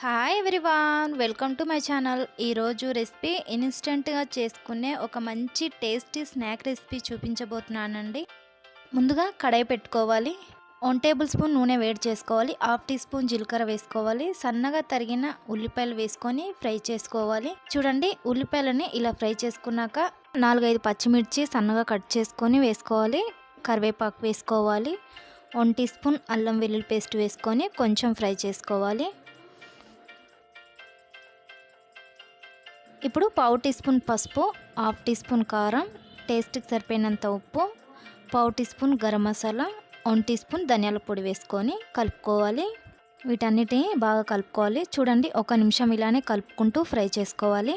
Hi everyone welcome to my channel ఈరోజు recipe ఇన్స్టెంట్గా చేసుకునే ఒక మంచి టేస్టీ స్నాక్ రెసిపీ చూపించబోతున్నానండి. ముందుగా కడాయి పెట్టుకోవాలి. వన్ టేబుల్ స్పూన్ నూనె వేడి చేసుకోవాలి. హాఫ్ టీ స్పూన్ జీలకర్ర వేసుకోవాలి. సన్నగా తరిగిన ఉల్లిపాయలు వేసుకొని ఫ్రై చేసుకోవాలి. చూడండి ఉల్లిపాయలని ఇలా ఫ్రై చేసుకున్నాక నాలుగైదు పచ్చిమిర్చి సన్నగా కట్ చేసుకొని వేసుకోవాలి. కరివేపాకు వేసుకోవాలి. వన్ టీ స్పూన్ అల్లం వెల్లుల్లి పేస్ట్ వేసుకొని కొంచెం ఫ్రై చేసుకోవాలి. ఇప్పుడు పావు టీ స్పూన్ పసుపు హాఫ్ టీ స్పూన్ కారం టేస్ట్కి సరిపోయినంత ఉప్పు పావు tea spoon garam masala one tea spoon ధనియాల పొడి వేసుకొని కలుపుకోవాలి. వీటన్నిటిని బాగా కలుపుకోవాలి. చూడండి ఒక నిమిషం ఇలానే కలుపుకుంటూ ఫ్రై చేసుకోవాలి.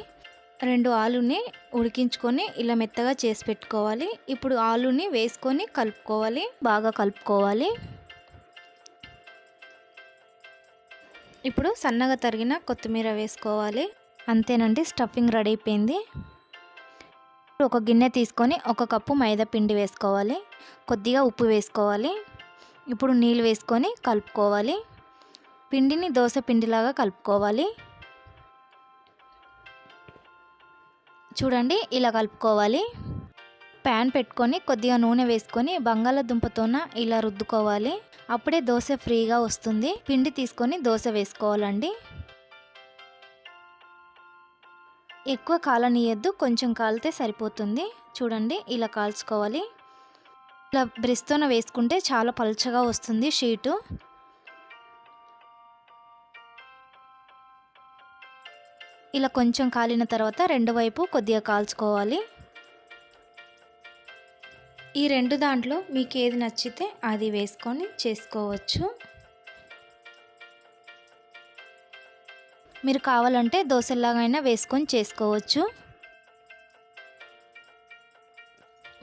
రెండు ఆలుని ఉడికించుకొని ఇలా మెత్తగా చేసి పెట్టుకోవాలి. ఇప్పుడు ఆలుని వేసుకొని కలుపుకోవాలి. బాగా కలుపుకోవాలి. ఇప్పుడు సన్నగా తరిగిన కొత్తిమీర వేసుకోవాలి. అంతేనండి స్టఫింగ్ రెడీ అయిపోయింది. ఒక గిన్నె తీసుకొని ఒక కప్పు మైదా పిండి వేసుకోవాలి. కొద్దిగా ఉప్పు వేసుకోవాలి. ఇప్పుడు నీళ్ళు వేసుకొని కలుపుకోవాలి. పిండిని దోశ పిండిలాగా కలుపుకోవాలి. చూడండి ఇలా కలుపుకోవాలి. ప్యాన్ పెట్టుకొని కొద్దిగా నూనె వేసుకొని బంగాళాదుంపతోన ఇలా రుద్దుకోవాలి. అప్పుడే దోశ ఫ్రీగా వస్తుంది. పిండి తీసుకొని దోశ వేసుకోవాలండి. ఎక్కువ కాలనీయద్దు కొంచెం కాలితే సరిపోతుంది. చూడండి ఇలా కాల్చుకోవాలి. ఇలా బ్రెస్తోన వేసుకుంటే చాలా పలుచగా వస్తుంది షీటు. ఇలా కొంచెం కాలిన తర్వాత రెండు వైపు కొద్దిగా కాల్చుకోవాలి. ఈ రెండు దాంట్లో మీకు ఏది నచ్చితే అది వేసుకొని చేసుకోవచ్చు. మీరు కావాలంటే దోశలాగైనా వేసుకొని చేసుకోవచ్చు.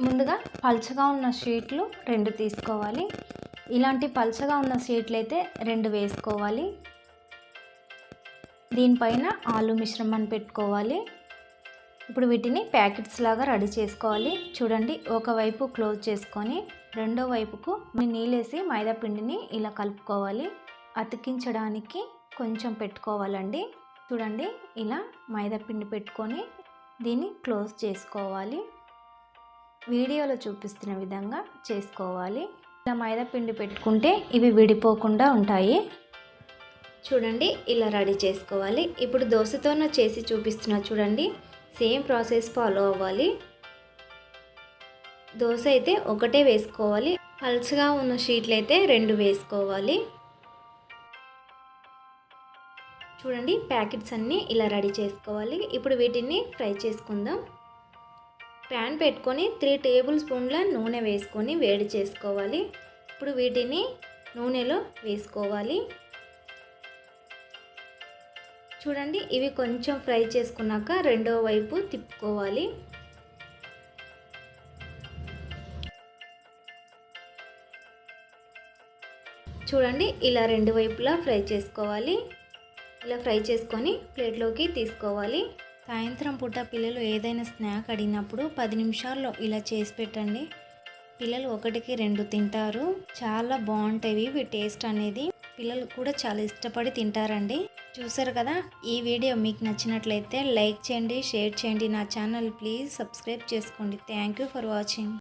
ముందుగా పల్చగా ఉన్న షీట్లు రెండు తీసుకోవాలి. ఇలాంటి పల్చగా ఉన్న షీట్లు అయితే రెండు వేసుకోవాలి. దీనిపైన ఆలు మిశ్రమాన్ని పెట్టుకోవాలి. ఇప్పుడు వీటిని ప్యాకెట్స్ లాగా రెడీ చేసుకోవాలి. చూడండి ఒకవైపు క్లోజ్ చేసుకొని రెండో వైపుకు నీళ్ళేసి మైదా పిండిని ఇలా కలుపుకోవాలి. అతికించడానికి కొంచెం పెట్టుకోవాలండి. చూడండి ఇలా మైదా పిండి పెట్టుకొని దీన్ని క్లోజ్ చేసుకోవాలి. వీడియోలో చూపిస్తున్న విధంగా చేసుకోవాలి. ఇలా మైదా పిండి పెట్టుకుంటే ఇవి విడిపోకుండా ఉంటాయి. చూడండి ఇలా రెడీ చేసుకోవాలి. ఇప్పుడు దోశతోన చేసి చూపిస్తున్నా చూడండి సేమ్ ప్రాసెస్ ఫాలో అవ్వాలి. దోశ అయితే ఒకటే వేసుకోవాలి. పల్చగా ఉన్న షీట్లు అయితే రెండు వేసుకోవాలి. చూడండి ప్యాకెట్స్ అన్నీ ఇలా రెడీ చేసుకోవాలి. ఇప్పుడు వీటిని ఫ్రై చేసుకుందాం. ప్యాన్ పెట్టుకొని త్రీ టేబుల్ స్పూన్ల నూనె వేసుకొని వేడి చేసుకోవాలి. ఇప్పుడు వీటిని నూనెలో వేసుకోవాలి. చూడండి ఇవి కొంచెం ఫ్రై చేసుకున్నాక రెండో వైపు తిప్పుకోవాలి. చూడండి ఇలా రెండు వైపులా ఫ్రై చేసుకోవాలి. ఇలా ఫ్రై చేసుకొని ప్లేట్లోకి తీసుకోవాలి. సాయంత్రం పూట పిల్లలు ఏదైనా స్నాక్ అడిగినప్పుడు పది నిమిషాల్లో ఇలా చేసి పెట్టండి. పిల్లలు ఒకటికి రెండు తింటారు. చాలా బాగుంటాయి ఇవి టేస్ట్ అనేది. పిల్లలు కూడా చాలా ఇష్టపడి తింటారండి. చూసారు కదా ఈ వీడియో మీకు నచ్చినట్లయితే లైక్ చేయండి షేర్ చేయండి. నా ఛానల్ ప్లీజ్ సబ్స్క్రైబ్ చేసుకోండి. Thank you for watching.